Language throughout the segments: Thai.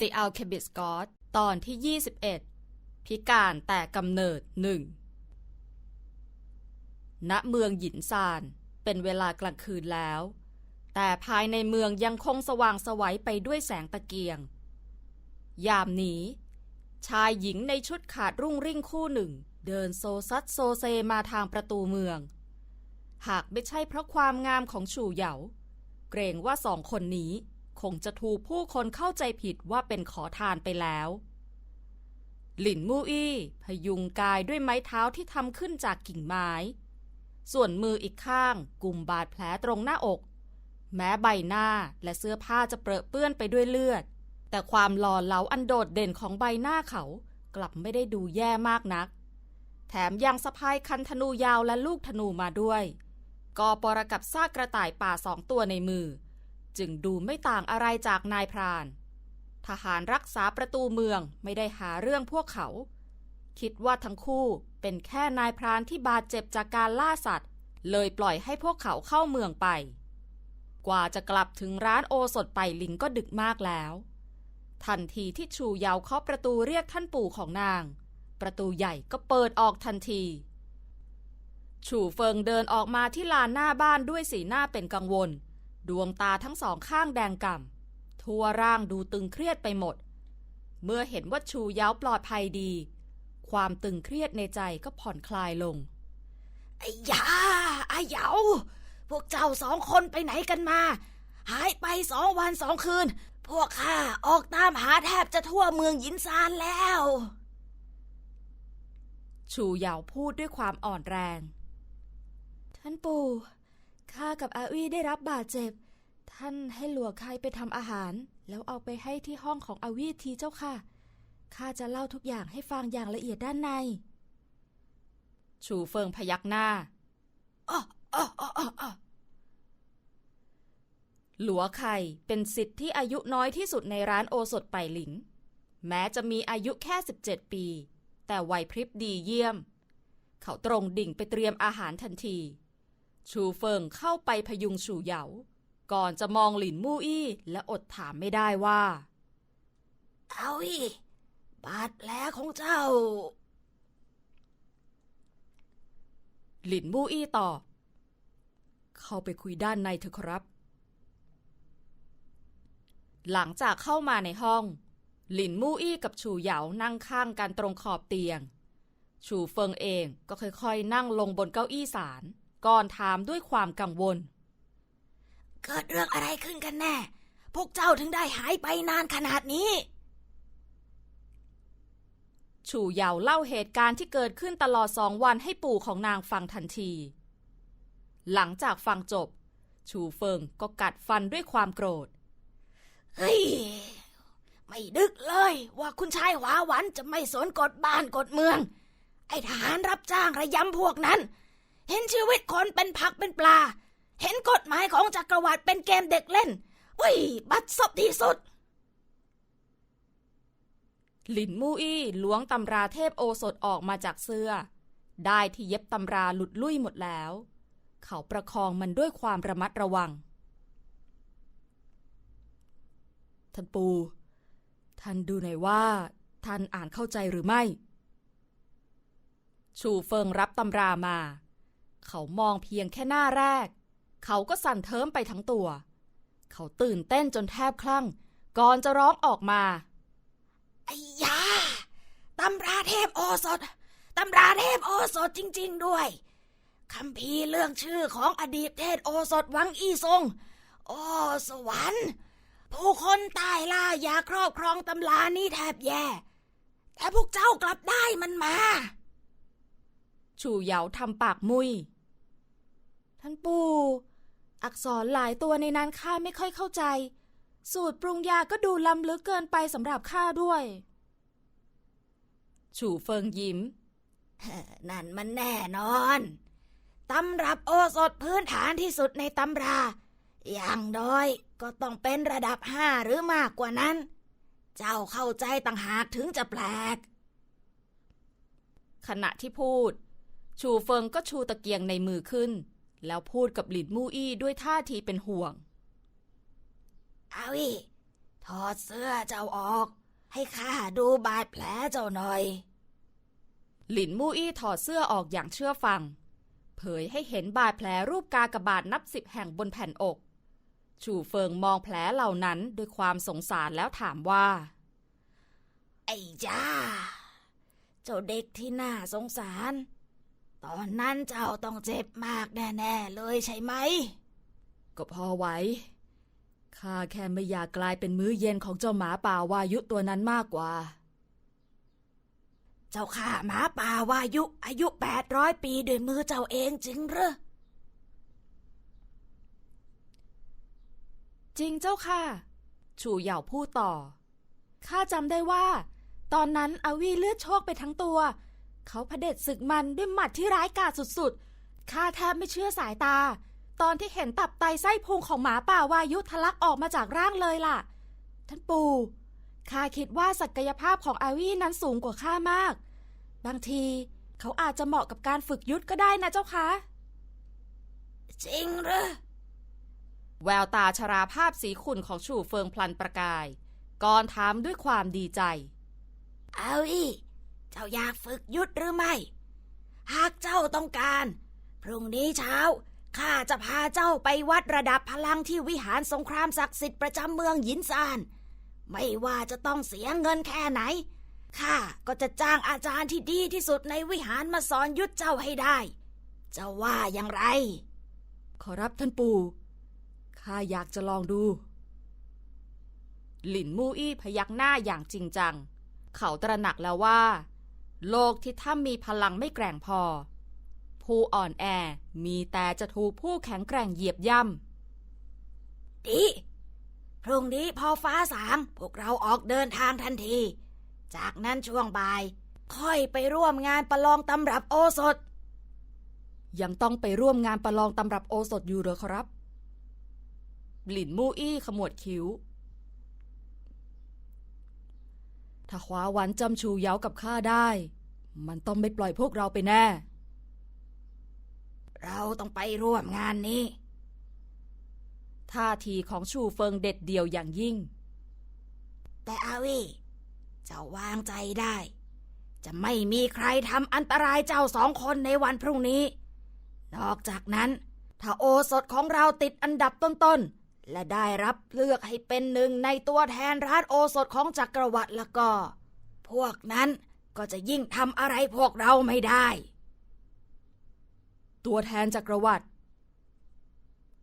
The Alchemist God ตอนที่ 21 พิการแต่กำเนิดหนึ่งณเมืองหยินซาน เป็นเวลากลางคืนแล้ว แต่ภายในเมืองยังคงสว่างสวัยไปด้วยแสงตะเกียง ยามนี้ ชายหญิงในชุดขาดรุ่งริ่งคู่หนึ่ง เดินโซซัดโซเซมาทางประตูเมือง หากไม่ใช่เพราะความงามของชูเหยา เกรงว่าสองคนนี้ คงจะถูกผู้คนเข้าใจผิดว่าเป็นขอทานไปแล้ว หลินมู่อี้พยุงกายด้วยไม้เท้าที่ทำขึ้นจากกิ่งไม้ ส่วนมืออีกข้างกุมบาดแผลตรงหน้าอก แม้ใบหน้าและเสื้อผ้าจะเปรอะเปื้อนไปด้วยเลือด แต่ความหล่อเหลาอันโดดเด่นของใบหน้าเขากลับไม่ได้ดูแย่มากนัก แถมยังสะพายคันธนูยาวและลูกธนูมาด้วยกอปรกับซากกระต่ายป่าสองตัวในมือ จึงดูไม่ต่างอะไรจากนายพราน ทหารรักษาประตูเมืองไม่ได้หาเรื่องพวกเขา คิดว่าทั้งคู่เป็นแค่นายพรานที่บาดเจ็บจากการล่าสัตว์ เลยปล่อยให้พวกเขาเข้าเมืองไป กว่าจะกลับถึงร้านโอสถไปลิงก็ดึกมากแล้ว ทันทีที่ชูยาวเคาะประตูเรียกท่านปู่ของนาง ประตูใหญ่ก็เปิดออกทันทีชูเฟิงเดินออกมาที่ลานหน้าบ้านด้วยสีหน้าเป็นกังวล ดวงตาทั้งสองข้างแดงก่ำทั่วร่างดูตึงเครียดไปหมด เมื่อเห็นว่าชูเย้าปลอดภัยดี ความตึงเครียดในใจก็ผ่อนคลายลงไอ้ยาไอ้เหยาพวกเจ้าสองคนไปไหนกันมา หายไปสองวันสองคืน พวกข้าออกตามหาแทบจะทั่วเมืองหยินซานแล้ว ชูเหยาพูดด้วยความอ่อนแรง ท่านปู่ ข้ากับอาวีได้รับบาดเจ็บ ท่านให้หลัวใครไปทำอาหาร แล้วเอาไปให้ที่ห้องของอาวีทีเจ้าค่ะ ข้าจะเล่าทุกอย่างให้ฟังอย่างละเอียดด้านใน ชูเฟิงพยักหน้าอ้ออ้ออ้ออ้ออ้อหลัวไข่เป็นสิทธิ์ที่อายุน้อยที่สุดในร้านโอสถไปหลินแม้จะมีอายุแค่ 17 ปี แต่ไหวพริบดีเยี่ยม เขาตรงดิ่งไปเตรียมอาหารทันที ชูเฟิงเข้าไปพยุงชูเหยา ก่อนจะมองหลินมู่อี้และอดถามไม่ได้ว่า เอาอีบาดแผลของเจ้า หลินมู่อี้ตอบ เข้าไปคุยด้านในเถอะครับ หลังจากเข้ามาในห้อง หลินมู่อี้กับชูเหยานั่งข้างกันตรงขอบเตียง ชูเฟิงเองก็ค่อยๆ นั่งลงบนเก้าอี้สาร ก่อนถามด้วยความกังวล เกิดเรื่องอะไรขึ้นกันแน่ พวกเจ้าถึงได้หายไปนานขนาดนี้ ชูเหยาเล่าเหตุการณ์ที่เกิดขึ้นตลอดสองวันให้ปู่ของนางฟังทันที หลังจากฟังจบ ชูเฟิงก็กัดฟันด้วยความโกรธ เฮ้ยไม่ดึกเลยว่าคุณชายหวาหวันจะไม่สนกฎบ้านกฎเมือง ไอ้ทหารรับจ้างระยำพวกนั้น เห็นชีวิตคนเป็นผักเป็นปลา เห็นกฎหมายของจักรวรรดิเป็นเกมเด็กเล่นเว้ย บัดซบที่สุด หลินมู่อี้ล้วงตำราเทพโอสถออกมาจากเสื้อ ได้ที่เย็บตำราหลุดลุ่ยหมดแล้ว เขาประคองมันด้วยความระมัดระวัง ท่านปู ท่านดูหน่อยว่า ท่านอ่านเข้าใจหรือไม่ ชูเฟิงรับตำรามา เขามองเพียงแค่หน้าแรก เขาก็สั่นเทิมไปทั้งตัว เขาตื่นเต้นจนแทบคลั่ง ก่อนจะร้องออกมาไอ้ยาตำราเทพโอสถตำราเทพโอสถจริง ๆ ด้วยคำพีร์เรื่องชื่อของอดีตเทพโอสถวังอีซงโอ้สวรรค์ ผู้คนตายล่าอยากครอบครองตำรานี้แทบแย่ แต่พวกเจ้ากลับได้มันมา ชูเหยาทำปากมุย ท่านปู่ อักษรหลายตัวในนั้นข้าไม่ค่อยเข้าใจ สูตรปรุงยาก็ดูล้ำลึกเกินไปสำหรับข้าด้วยชูเฟิงยิ้ม นั่นมันแน่นอนตำรับโอสถพื้นฐานที่สุดในตำรา อย่างน้อยก็ต้องเป็นระดับห้าหรือมากกว่านั้น เจ้าเข้าใจต่างหากถึงจะแปลก ขณะที่พูด ชูเฟิงก็ชูตะเกียงในมือขึ้น แล้วพูดกับหลินมู่อี้ด้วยท่าทีเป็นห่วงเอาอีถอดเสื้อเจ้าออก ให้ข้าดูบาดแผลเจ้าหน่อย หลินมู่อี้ถอดเสื้อออกอย่างเชื่อฟัง เผยให้เห็นบาดแผลรูปกากบาทนับสิบแห่งบนแผ่นอก ชูเฟิงมองแผลเหล่านั้นด้วยความสงสารแล้วถามว่า ไอ้จ้า เจ้าเด็กที่น่าสงสาร ตอนนั้นเจ้าต้องเจ็บมากแน่ๆเลยใช่ไหม ก็พอไหว ข้าแค่ไม่อยากกลายเป็นมื้อเย็นของเจ้าหมาป่าวายุตัวนั้นมากกว่า เจ้าข่าหมาป่าวายุอายุแปดร้อยปีด้วยมือเจ้าเองจริงเหรอจริงเจ้าค่ะ ชูเหย่าพูดต่อ ข้าจำได้ว่า ตอนนั้นอาวีเลือดโชกไปทั้งตัว เขาพเผด็จศึกมันด้วยหมัดที่ร้ายกาจสุดๆ ข้าแทบไม่เชื่อสายตา ตอนที่เห็นตับไตไส้พุงของหมาป่าวายุทะลักออกมาจากร่างเลยล่ะ ท่านปู่ข้าคิดว่าศักยภาพของอาวีนั้นสูงกว่าข้ามาก บางทีเขาอาจจะเหมาะกับการฝึกยุทธก็ได้นะเจ้าคะ จริงเหรอแววตาชราภาพสีขุ่นของชูเฟิงพลันประกาย ก่อนถามด้วยความดีใจเอาอี เจ้าอยากฝึกยุทธหรือไม่ หากเจ้าต้องการ พรุ่งนี้เช้าข้าจะพาเจ้าไปวัดระดับพลังที่วิหารสงครามศักดิ์สิทธิ์ประจำเมืองหยินซาน ไม่ว่าจะต้องเสียเงินแค่ไหนข้าก็จะจ้างอาจารย์ที่ดีที่สุดในวิหารมาสอนยุทธเจ้าให้ได้เจ้าว่าอย่างไร ขอรับท่านปู่ข้าอยากจะลองดู หลินมู่อี้พยักหน้าอย่างจริงจัง เขาตระหนักแล้วว่า โลกที่ถ้ามีพลังไม่แกร่งพอ ผู้อ่อนแอมีแต่จะถูกผู้แข็งแกร่งเหยียบย่ำดีพรุ่งนี้พอฟ้าสางพวกเราออกเดินทางทันที จากนั้นช่วงบ่าย ค่อยไปร่วมงานประลองตำรับโอสถ ยังต้องไปร่วมงานประลองตำรับโอสถอยู่เหรอครับ หลินมู่อี้ขมวดคิ้ว ถ้าคว้าวันจำชูเย้ากับข้าได้ มันต้องไม่ปล่อยพวกเราไปแน่ เราต้องไปร่วมงานนี้ท่าทีของชูเฟิงเด็ดเดี่ยวอย่างยิ่ง แต่อาวีเจ้าวางใจได้ จะไม่มีใครทำอันตรายเจ้าสองคนในวันพรุ่งนี้ นอกจากนั้น ถ้าโอสถของเราติดอันดับต้นๆ และได้รับเลือกให้เป็นหนึ่งในตัวแทนรานโอสถของจักรวรรดิแล้วก็ พวกนั้นก็จะยิ่งทำอะไรพวกเราไม่ได้ ตัวแทนจักรวรรดิ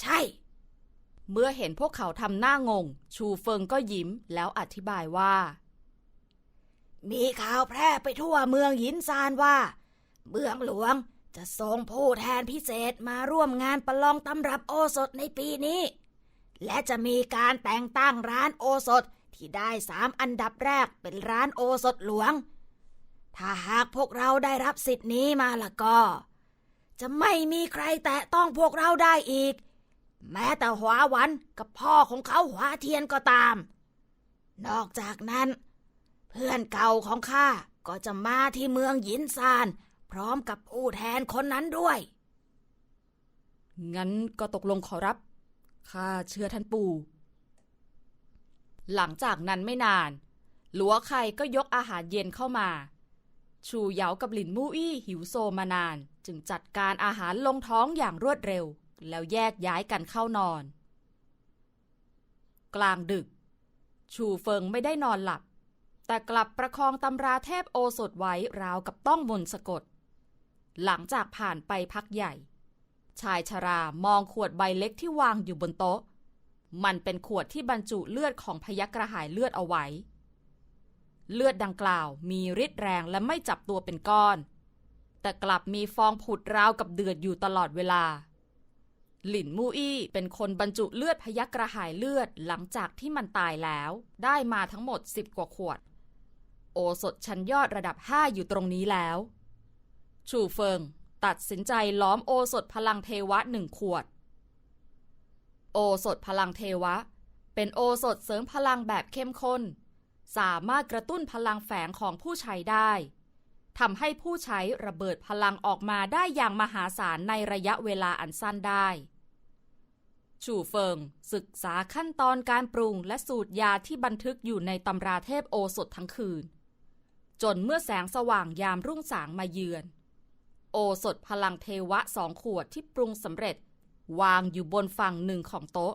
ใช่ เมื่อเห็นพวกเขาทำหน้างง ชูเฟิงก็ยิ้มแล้วอธิบายว่า มีข่าวแพร่ไปทั่วเมืองหยินซานว่า เมืองหลวงจะส่งผู้แทนพิเศษมาร่วมงานประลองตำรับโอสถในปีนี้ และจะมีการแต่งตั้งร้านโอสถที่ได้สามอันดับแรกเป็นร้านโอสถหลวง ถ้าหากพวกเราได้รับสิทธิ์นี้มาละก็ จะไม่มีใครแตะต้องพวกเราได้อีก แม้แต่หัววันกับพ่อของเขาหัวเทียนก็ตาม นอกจากนั้น เพื่อนเก่าของข้าก็จะมาที่เมืองหยินซาน พร้อมกับผู้แทนคนนั้นด้วย งั้นก็ตกลงขอรับ ข้าเชื่อท่านปู่ หลังจากนั้นไม่นาน หลัวไข่ก็ยกอาหารเย็นเข้ามา ชูเหยากับหลินมู่อี้หิวโซมานาน จึงจัดการอาหารลงท้องอย่างรวดเร็ว แล้วแยกย้ายกันเข้านอน กลางดึก ชูเฟิงไม่ได้นอนหลับ แต่กลับประคองตำราเทพโอสถไว้ราวกับต้องมนสะกด หลังจากผ่านไปพักใหญ่ ชายชรามองขวดใบเล็กที่วางอยู่บนโต๊ะ มันเป็นขวดที่บรรจุเลือดของพยักกระหายเลือดเอาไว้ เลือดดังกล่าวมีฤทธิ์แรงและไม่จับตัวเป็นก้อน แต่กลับมีฟองผุดราวกับเดือดอยู่ตลอดเวลา หลินมู่อี้เป็นคนบรรจุเลือดพยักกระหายเลือดหลังจากที่มันตายแล้ว ได้มาทั้งหมดสิบกว่าขวด โอสถชั้นยอดระดับห้าอยู่ตรงนี้แล้ว ชูเฟิง ตัดสินใจล้อมโอสถพลังเทวะหนึ่งขวด โอสถพลังเทวะ เป็นโอสถเสริมพลังแบบเข้มข้น สามารถกระตุ้นพลังแฝงของผู้ใช้ได้ทำให้ผู้ใช้ระเบิดพลังออกมาได้อย่างมหาศาลในระยะเวลาอันสั้นได้ ชูเฟิงศึกษาขั้นตอนการปรุงและสูตรยาที่บันทึกอยู่ในตำราเทพโอสถทั้งคืน จนเมื่อแสงสว่างยามรุ่งสางมาเยือน โอสถพลังเทวะสองขวดที่ปรุงสำเร็จ วางอยู่บนฝั่งหนึ่งของโต๊ะ